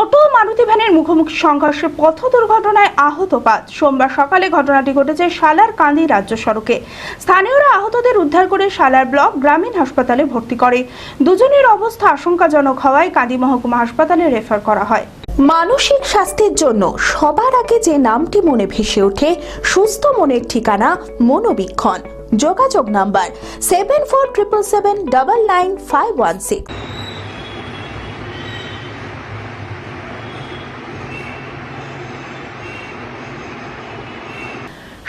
টোটো মারুতি ভ্যানের মুখোমুখি সংঘর্ষে পথ দুর্ঘটনায় আহত পাঁচ। সোমবার সকালে ঘটনাটি ঘটেছে সালার কান্দি রাজ্য সড়কে। স্থানীয়রা আহতদের উদ্ধার করে সালার ব্লক গ্রামীণ হাসপাতালে ভর্তি করে। দুজনের অবস্থা আশঙ্কাজনক হওয়ায় কান্দি মহকুমা হাসপাতালে রেফার করা হয়। মানসিক স্বাস্থ্যের জন্য সবার আগে যে নামটি মনে ভেসে ওঠে, সুস্থ মনের ঠিকানা মনোবীক্ষণ। যোগাযোগ number seven four triple seven double nine five one six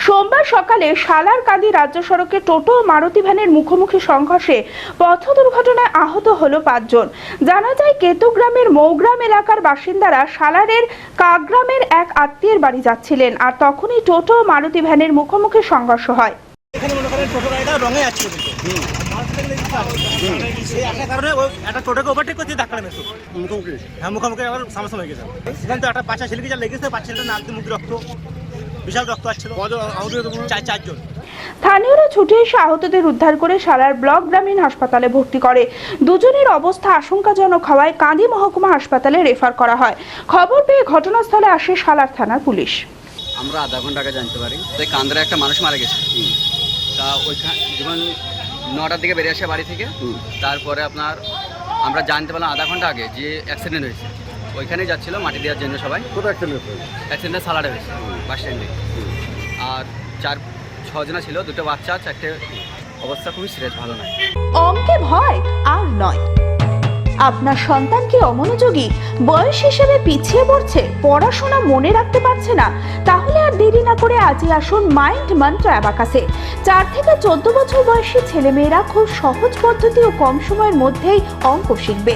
সোমবার সকালে সালার কান্দি রাজ্য সড়কে টোটো ও মারুতি ভ্যানের মুখোমুখি সংঘর্ষে পথ দুর্ঘটনায় আহত হলো পাঁচজন। জানা যায় কেতু গ্রামের মৌগ্রাম এলাকার বাসিন্দারা সালারের কাগ্রামের এক আত্মীয়ের বাড়ি যাচ্ছিলেন আর তখনই টোটো ও মারুতি ভ্যানের মুখোমুখি সংঘর্ষ হয়। এখানে মনে করেন টোটো গাড়িটা রঙে আছে। কিন্তু সেই আসার কারণে ও একটা টোটোকে ওভারটেক করতে ধাক্কা মেসো মুখোমুখি। হ্যাঁ মুখোমুখি আবার হয়ে গেছে। সেখানে একটা বাচ্চা ছেলেকে যা লেগেছে বাচ্চা ছেলেটা নাক মুখ রক্ত বিশাল রক্ত আসছিল। কজন আহত হয়েছে তোমার? চার চারজন। স্থানীয়রা ছুটে এসে আহতদের উদ্ধার করে সালার ব্লক গ্রামীণ হাসপাতালে ভর্তি করে। দুজনের অবস্থা আশঙ্কাজনক হওয়ায় কান্দি মহকুমা হাসপাতালে রেফার করা হয়। খবর পেয়ে ঘটনাস্থলে আসে সালার থানার পুলিশ। আমরা আধা ঘণ্টা আগে জানতে পারি যে কান্দারে একটা মানুষ মারা গেছে। তা ওইখান যখন নটার দিকে বেরিয়ে আসে বাড়ি থেকে তারপরে আপনার আমরা জানতে পারলাম আধা ঘণ্টা আগে যে অ্যাক্সিডেন্ট হয়েছে। ওইখানেই যাচ্ছিল মাটি দেওয়ার জন্য সবাই। কোথায় অ্যাক্সিডেন্ট হয়েছে? অ্যাক্সিডেন্টে সালাডে হয়েছে বাস স্ট্যান্ডে আর চার ছজনা ছিল দুটো বাচ্চা চারটে অবস্থা খুবই সিরিয়াস ভালো নয়। অঙ্কে ভয় আর নয়। আপনার সন্তান কি অমনোযোগী? বয়স হিসেবে পিছিয়ে পড়ছে পড়াশোনা মনে রাখতে পারছে না তাহলে আর দেরি না করে আজই আসুন মাইন্ড মন্ত্র অ্যাবাকাসে। চার থেকে চোদ্দ বছর বয়সী ছেলেমেয়েরা খুব সহজ পদ্ধতি ও কম সময়ের মধ্যেই অঙ্ক শিখবে।